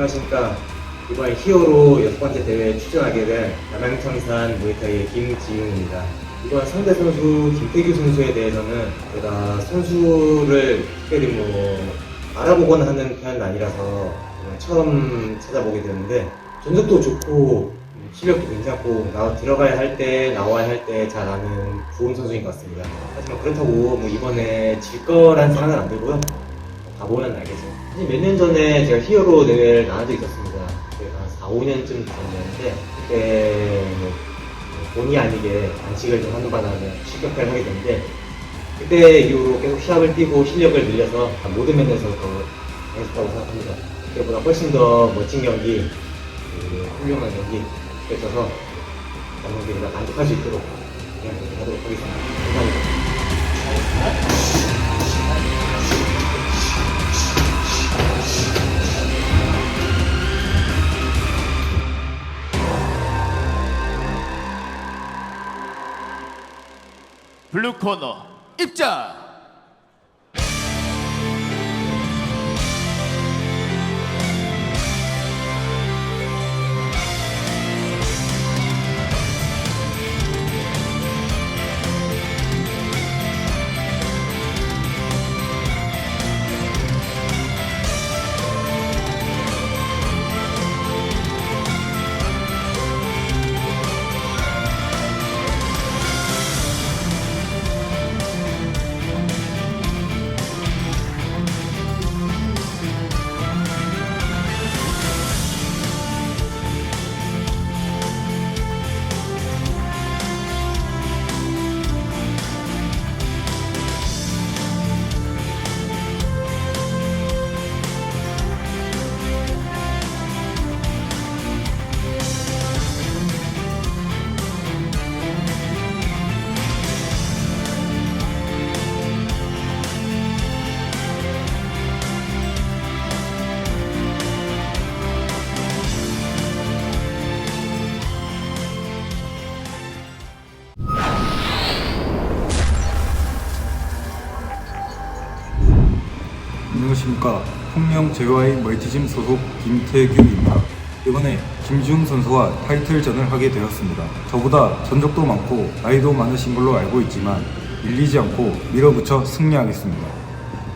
안녕하십니까. 이번 히어로 여섯 번째 대회에 출전하게 된 남양청산 무에타이의 김지웅입니다. 이번 상대 선수 김태규 선수에 대해서는 제가 선수를 특별히 뭐 알아보거나 하는 편은 아니라서 처음 찾아보게 되는데 전적도 좋고 실력도 괜찮고 나 들어가야 할 때 나와야 할 때 잘 아는 좋은 선수인 것 같습니다. 하지만 그렇다고 뭐 이번에 질 거란 생각은 안 들고요. 가보면 알겠죠. 사실 몇 년 전에 제가 히어로 대회를 적이 있었습니다. 한 4, 5년쯤 전이었는데, 그때 뭐 본의 아니게 반칙을 좀 하는 바람에 실격을 하게 됐는데, 그때 이후로 계속 시합을 뛰고 실력을 늘려서 모든 면에서 더 잘했다고 생각합니다. 그때보다 훨씬 더 멋진 경기, 그 훌륭한 경기 펼쳐서 다 만족할 수 있도록 그냥 하도록 하겠습니다. 감사합니다. 블루 코너 입장. 홍명 JY 멀티짐 소속 김태규입니다. 이번에 김지웅 선수와 타이틀전을 하게 되었습니다. 저보다 전적도 많고 나이도 많으신 걸로 알고 있지만 밀리지 않고 밀어붙여 승리하겠습니다.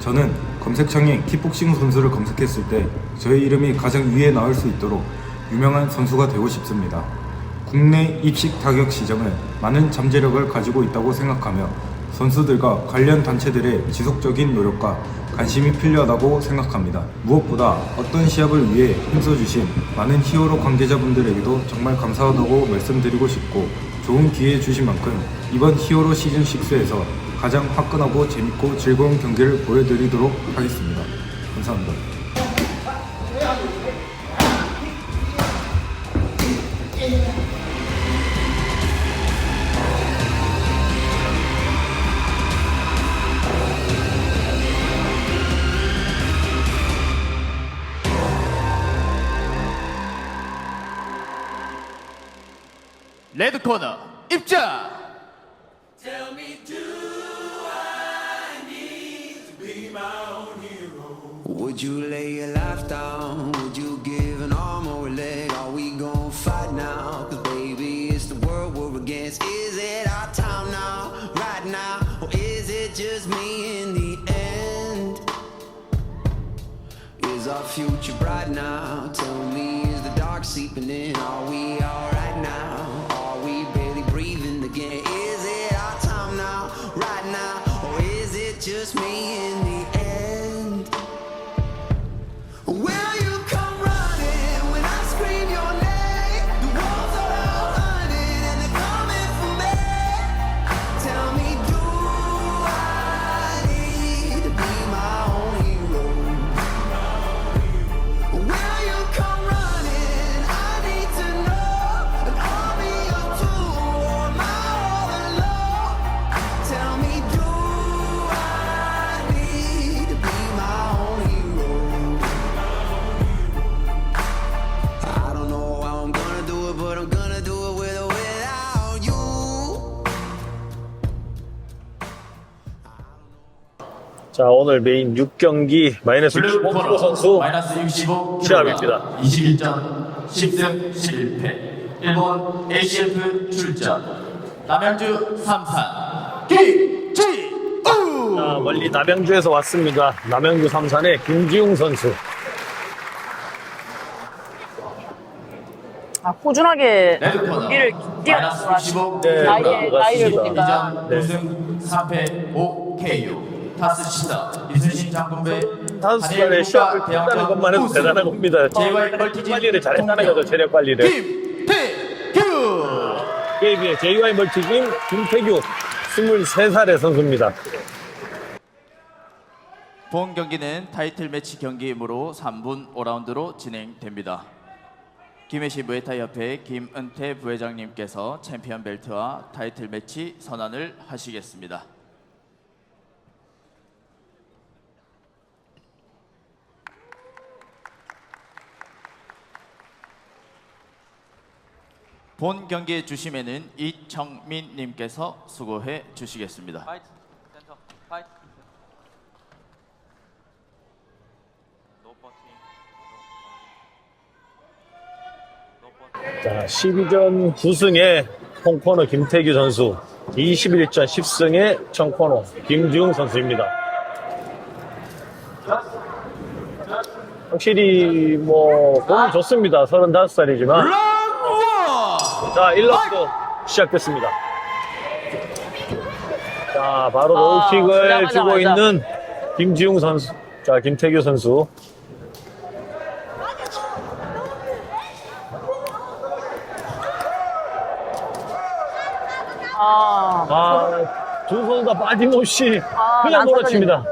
저는 검색창에 킥복싱 선수를 검색했을 때 저의 이름이 가장 위에 나올 수 있도록 유명한 선수가 되고 싶습니다. 국내 입식 타격 시장은 많은 잠재력을 가지고 있다고 생각하며 선수들과 관련 단체들의 지속적인 노력과 관심이 필요하다고 생각합니다. 무엇보다 어떤 시합을 위해 힘써주신 많은 히어로 관계자분들에게도 정말 감사하다고 말씀드리고 싶고 좋은 기회 주신 만큼 이번 히어로 시즌 6에서 가장 화끈하고 재밌고 즐거운 경기를 보여드리도록 하겠습니다. 감사합니다. 레드 코너 입장. Would you lay your life down? Would you give an arm or a leg? Are we gonna fight now? Cause baby, it's the world we're against. Is it our time now, right now? Or is it just me in the end? Is our future bright now? Tell me, is the dark seeping in? Are we alright now? 자, 오늘 메인 6경기 마이너스 블루 65kg 코너 선수 마이너스 65 시합입니다. 21전 10승 11패 일본 ACF 출전 남양주 3판 김지우 자, 멀리 남양주에서 왔습니다. 남양주 삼산의 김지웅 선수. 아, 꾸준하게 레드 코너 경기를 마이너스 뛰어나서 65 네, 나이의 나이를. 보니까 2전 5승 3패 5KO 타스 시다 이순신 장군배 다섯 살에 시합을 했다는 것만 해도 대단한 겁니다. JY 멀티진 관리를 잘했다는 거죠, 체력 관리를. 김태규 KB의 JY 멀티김 김태규 23살의 선수입니다. 본 경기는 타이틀 매치 경기이므로 3분 5라운드로 진행됩니다. 김해시 무에타이 협회 김은태 부회장님께서 챔피언 벨트와 타이틀 매치 선언을 하시겠습니다. 본 경기의 주심에는 이청민 님께서 수고해 주시겠습니다. 자, 12전 9승의 홍코너 김태규 선수, 21전 10승의 청코너 김지웅 선수입니다. 확실히 뭐 몸이 좋습니다. 35살이지만 자 1라운드 시작됐습니다. 자 바로 아, 로우킥을 주고 시작하자마자. 있는 김지웅 선수, 자 김태규 선수. 아, 아, 두 선수 다 빠짐없이 아, 그냥. 몰아칩니다.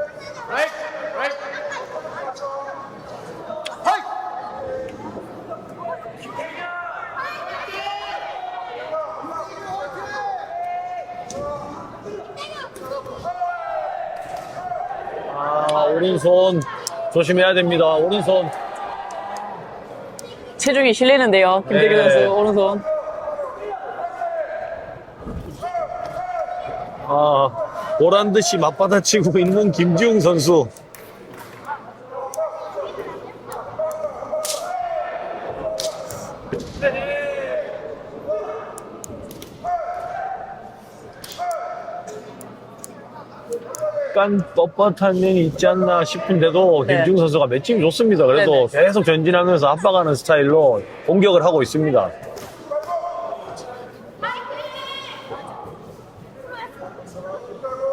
아, 오른손 조심해야 됩니다. 오른손. 체중이 실리는데요. 김대규 네. 선수 오른손. 아, 보란 듯이 맞받아치고 있는 김지웅 선수. 약간 뻣뻣한 면이 있지 않나 싶은데도 네. 김지웅 선수가 매칭이 좋습니다. 그래도 네네. 계속 전진하면서 압박하는 스타일로 공격을 하고 있습니다.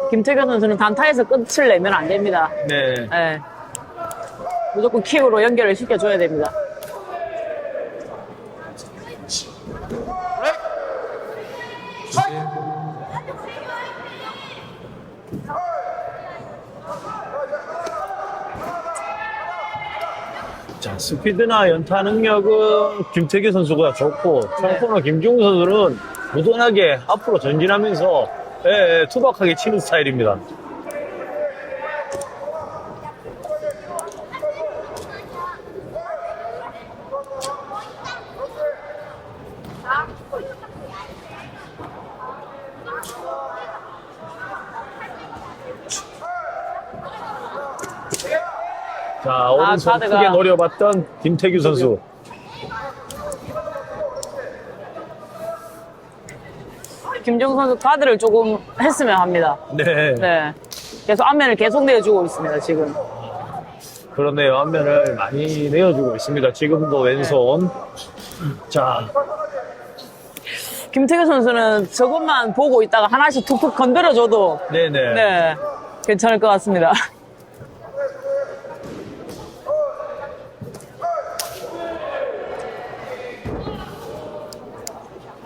김태규 선수는 단타에서 끝을 내면 안 됩니다. 네. 예. 무조건 킥으로 연결을 시켜줘야 됩니다. 자, 스피드나 연타 능력은 김태규 선수가 좋고, 청코너 김중우 선수는 무던하게 앞으로 전진하면서 예, 예, 투박하게 치는 스타일입니다. 자, 오른손 카드가- 크게 노려봤던 김태규 선수. 김정 선수 카드를 조금 했으면 합니다. 네. 네. 계속 앞면을 계속 내주고 있습니다, 지금. 그러네요. 앞면을 많이 내어주고 있습니다. 지금도 왼손. 자, 김태규 선수는 저것만 보고 있다가 하나씩 툭툭 건드려줘도 네네. 네, 괜찮을 것 같습니다.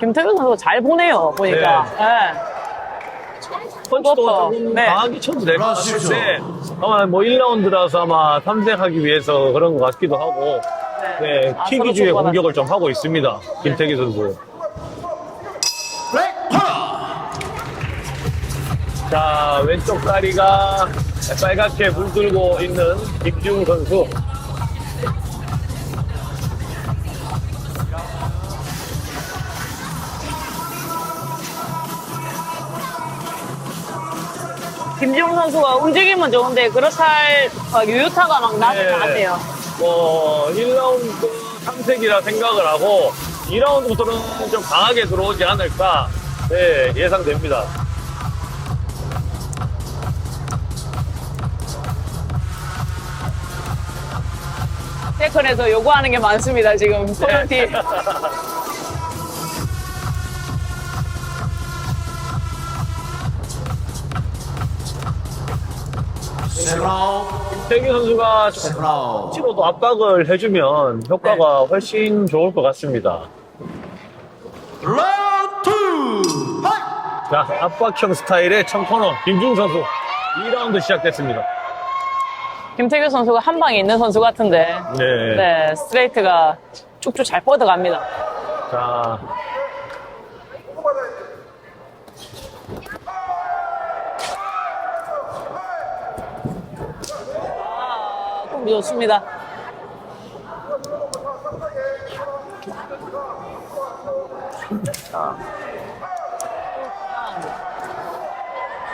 김태균 선수가 잘 보네요, 보니까. 네. 펀치도 버터. 조금 네. 강하게 쳐도 될것 같은데 아마 뭐 1라운드라서 아마 탐색하기 위해서 그런 것 같기도 하고 네, 아, 킥 서로 위주의 공격을 좀 하고 있습니다. 김태기 선수. 자, 왼쪽 다리가 빨갛게 물들고 있는 김지웅 선수. 김지웅 선수가 움직임은 좋은데 그렇다 할 어, 유효타가 막 나지 네. 않네요. 뭐 1라운드 탐색이라 생각을 하고 2라운드부터는 좀 강하게 들어오지 않을까 네, 예상됩니다. 세컨에서 요구하는 게 많습니다, 지금. 코너티. 태기 선수가 치로도 압박을 해주면 효과가 훨씬 좋을 것 같습니다. 자, 압박형 스타일의 청코너 김중 선수 2라운드 시작됐습니다. 김태규 선수가 한 방에 있는 선수 같은데. 네. 네, 스트레이트가 쭉쭉 잘 뻗어갑니다. 자, 아, 공비 좋습니다.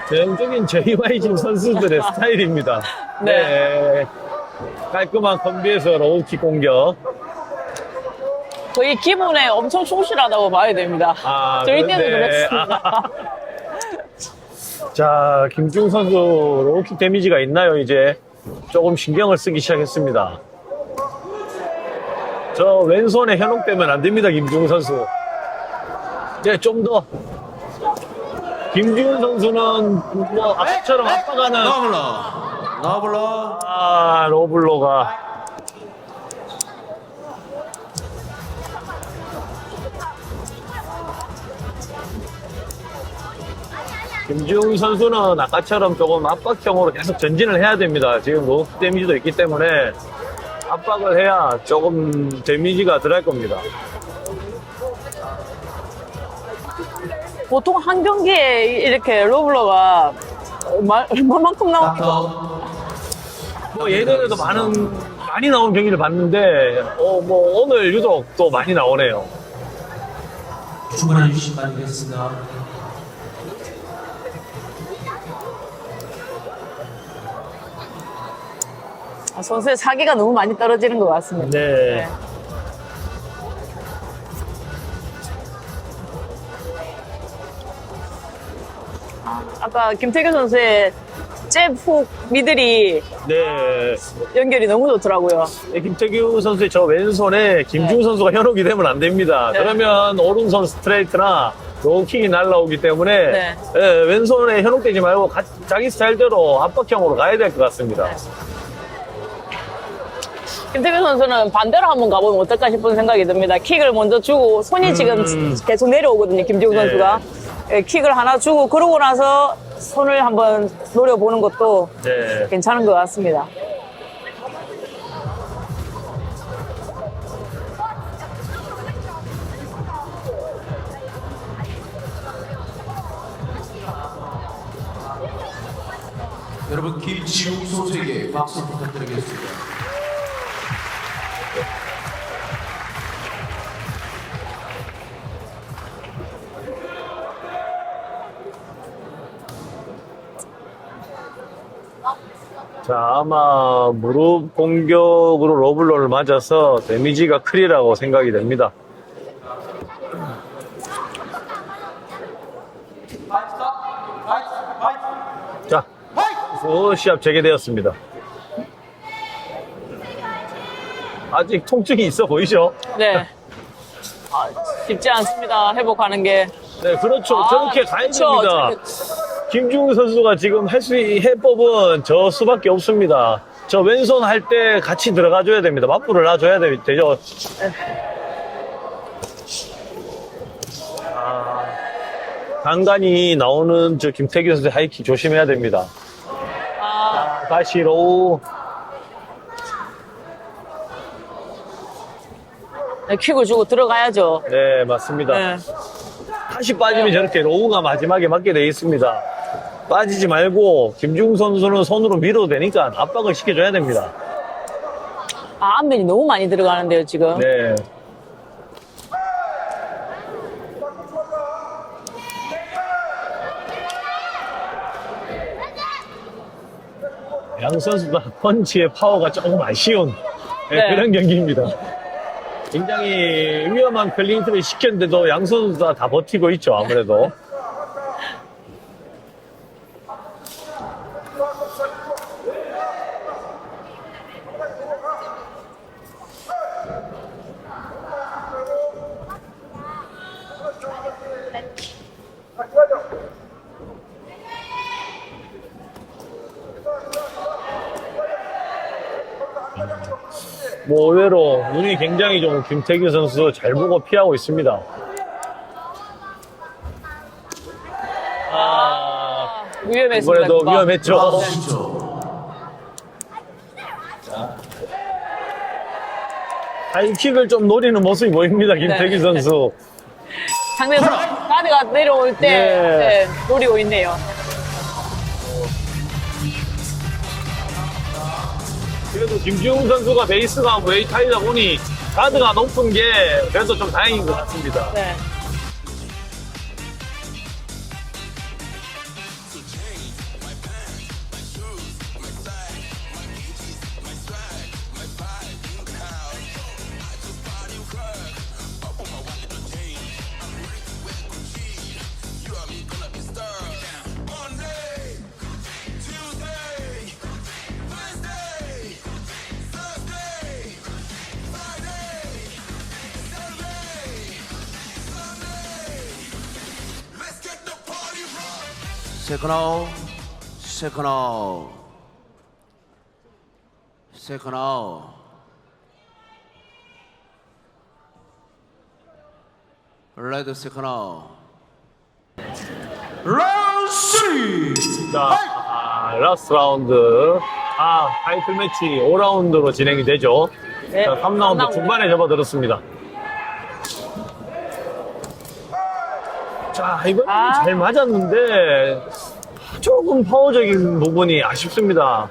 전형적인 JYG 선수들의 스타일입니다. 네. 깔끔한 컴비에서 로우킥 공격. 거의 기분에 엄청 충실하다고 봐야 됩니다. 아, 저희 때도 그랬습니다. 아. 자, 김중 선수 로우킥 데미지가 있나요, 이제? 조금 신경을 쓰기 시작했습니다. 저 왼손에 현혹 되면 안 됩니다, 김중 선수. 이제 좀 더. 김지훈 선수는 뭐 아까처럼 압박하는 너블러 너블러 아 로블로가 김지웅 선수는 아까처럼 조금 압박형으로 계속 전진을 해야 됩니다. 지금 로스 데미지도 있기 때문에 압박을 해야 조금 데미지가 덜할 겁니다. 보통 한 경기에 이렇게 로블러가 얼마, 얼마만큼 나옵니까? 뭐 예전에도 많은 많이 나온 경기를 봤는데 어 뭐 오늘 유독 또 많이 나오네요. 충분해 주시기 바라겠습니다 아, 선수의 사기가 너무 많이 떨어지는 것 같습니다. 네. 아까 김태규 선수의 잽훅 미들이 네. 연결이 너무 좋더라고요. 네, 김태규 선수의 저 왼손에 김중 네. 선수가 현혹이 되면 안 됩니다. 네. 그러면 오른손 스트레이트나 로우킥이 날라오기 때문에 네. 예, 왼손에 현혹되지 말고 가- 자기 스타일대로 압박형으로 가야 될 것 같습니다. 김태규 선수는 반대로 한번 가보면 어떨까 싶은 생각이 듭니다. 킥을 먼저 주고 손이 지금 계속 내려오거든요. 김지우 음. 네. 선수가 예, 킥을 하나 주고 그러고 나서 손을 한번 노려보는 것도 네. 괜찮은 것 같습니다. 여러분 김지웅 선수에게 박수 부탁드리겠습니다 자, 아마 무릎 공격으로 로블로를 맞아서 데미지가 크리라고 생각이 됩니다. 자, 수 시합 재개되었습니다. 아직 통증이 있어 보이죠? 네. 아, 쉽지 않습니다. 회복하는 게. 네, 그렇죠. 아, 저렇게 가야 그렇죠. 됩니다. 저렇게- 김중우 선수가 지금 할 수, 해법은 저 수밖에 없습니다. 저 왼손 할 때 같이 들어가줘야 됩니다. 맞불을 놔줘야 되, 되죠. 아, 간간히 나오는 저 김태규 선수 하이킥 조심해야 됩니다. 아, 아, 다시 로우. 네, 킥을 주고 들어가야죠. 네, 맞습니다. 네. 다시 빠지면 저렇게 로우가 마지막에 맞게 돼 있습니다. 빠지지 말고 김중우 선수는 손으로 밀어도 되니까 압박을 시켜줘야 됩니다. 아, 안면이 너무 많이 들어가는데요, 지금. 네. 양 선수 다 펀치의 파워가 조금 아쉬운 네, 네. 그런 경기입니다. 굉장히 위험한 클린트를 시켰는데도 양 선수 다, 다 버티고 있죠, 아무래도. 뭐 의외로 눈이 굉장히 좀 김태규 선수 잘 보고 피하고 있습니다. 아, 위험했습니다. 이번에도 금방. 위험했죠. 하이킥을 좀 노리는 모습이 보입니다, 김태규 네. 선수. 상대 선수 가드가 내려올 때 네. 네, 노리고 있네요. 그래도 김지웅 선수가 베이스가 웨이타이다 보니 가드가 높은 게 그래도 좀 다행인 것 같습니다. 네. Second out, second out, second out. Red second out. Round three. 자, 아, 라스트 라운드. 아, 타이틀 매치 5라운드로 진행이 되죠. 네. 자, 3라운드 삼라운드. 중반에 접어들었습니다. 자, 이건 아. 잘 맞았는데 조금 파워적인 부분이 아쉽습니다.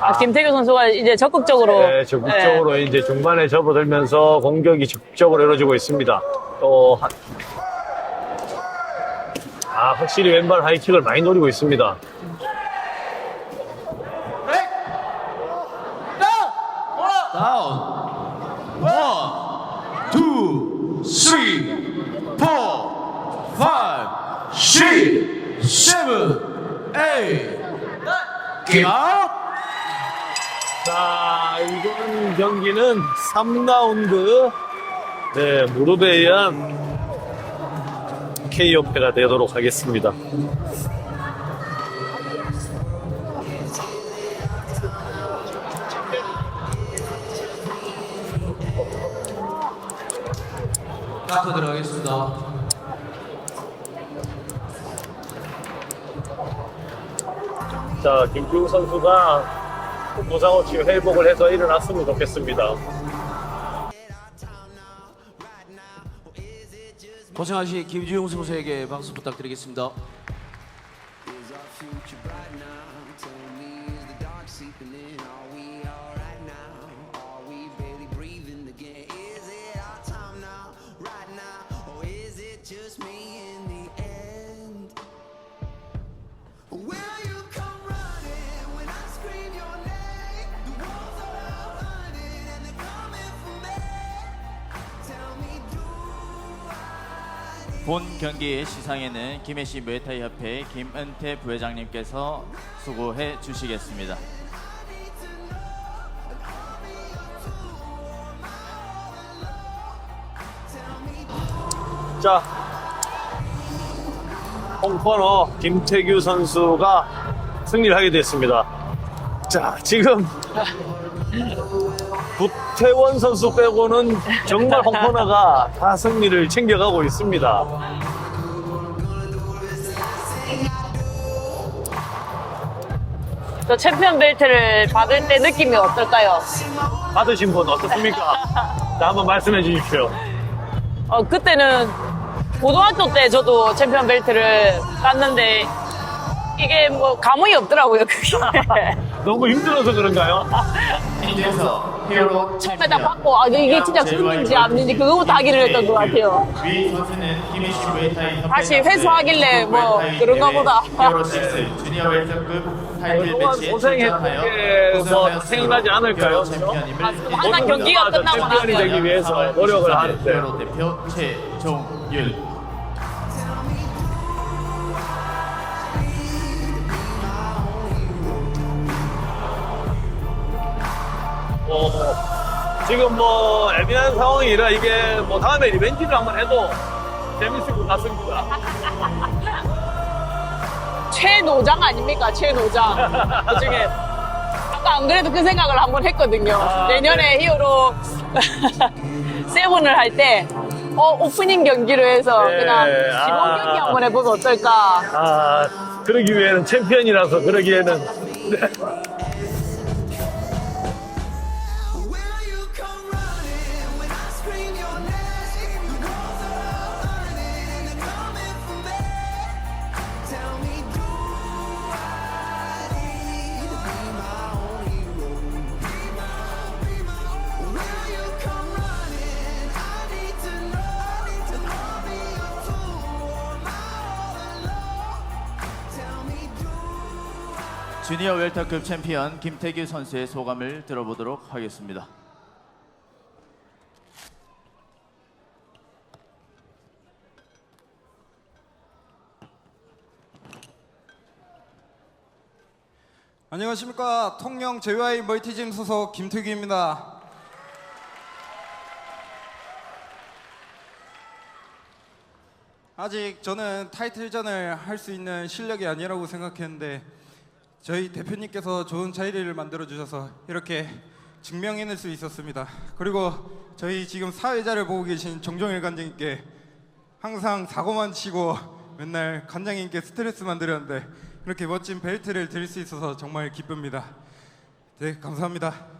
아, 김태규 선수가 이제 적극적으로 네, 적극적으로 이제 중반에 접어들면서 공격이 적극적으로 이루어지고 있습니다. 또 한- 아, 확실히 왼발 하이킥을 많이 노리고 있습니다. Down. One, two, three, four, five, 자, 이번 경기는 3라운드 네, 무릎에 의한 KO패가 되도록 하겠습니다. 카트 들어가겠습니다. 자, 김주우 선수가 부상 없이 회복을 해서 일어났으면 좋겠습니다. 고생하신 김주용 선수에게 박수 부탁드리겠습니다. 본 경기 시상에는 김해시 무에타이 협회 김은태 부회장님께서 수고해 주시겠습니다. 자, 홍코너 김태규 선수가 승리를 하게 됐습니다. 자, 지금 구태원 선수 빼고는 정말 홍코너가 다 승리를 챙겨가고 있습니다. 저 챔피언 벨트를 받을 때 느낌이 어떨까요? 받으신 분 어떻습니까? 자, 한번 말씀해 주십시오. 어, 그때는 고등학교 때 저도 챔피언 벨트를 땄는데 이게 뭐 감흥이 없더라고요, 그게. 너무 힘들어서 그런가요? 인제서 히어로 처음에 딱 받고 아 이게 진짜 승인지 아닌지 그거부터 하기를 했던 것 같아요. 위 선수는 무에타이 협회 다시 회수하길래 뭐 무에타이 그런가 대회 보다. 히어로 6 주니어 웰터급 타이틀 매치에 고생했던 출전하여 게뭐 우승하였으므로 생각나지 않을까요? 챔피언임을 아, 항상 경기가 끝나고 나서 되기 위해서 노력을 하는데 히어로 대표 최종율 지금 뭐 애매한 상황이라 이게 뭐 다음에 리벤지를 한번 해도 재밌을 것 같습니다. 최노장 아닙니까? 최노장. 그 중에 아까 안 그래도 그 생각을 한번 했거든요. 아, 내년에 히어로 세븐을 할 때 어, 오프닝 경기로 해서 네, 그냥 아. 기본 경기 한번 해보면 어떨까? 아, 그러기 위해는 챔피언이라서 그러기에는 주니어 웰터급 챔피언 김태규 선수의 소감을 들어보도록 하겠습니다. 안녕하십니까 통영 JY 멀티짐 소속 김태규입니다. 아직 저는 타이틀전을 할 수 있는 실력이 아니라고 생각했는데 저희 대표님께서 좋은 자리를 만들어 주셔서 이렇게 증명해낼 수 있었습니다. 그리고 저희 지금 사회자를 보고 계신 정종일 관장님께 항상 사고만 치고 맨날 관장님께 스트레스만 드렸는데 이렇게 멋진 벨트를 드릴 수 있어서 정말 기쁩니다. 네, 감사합니다.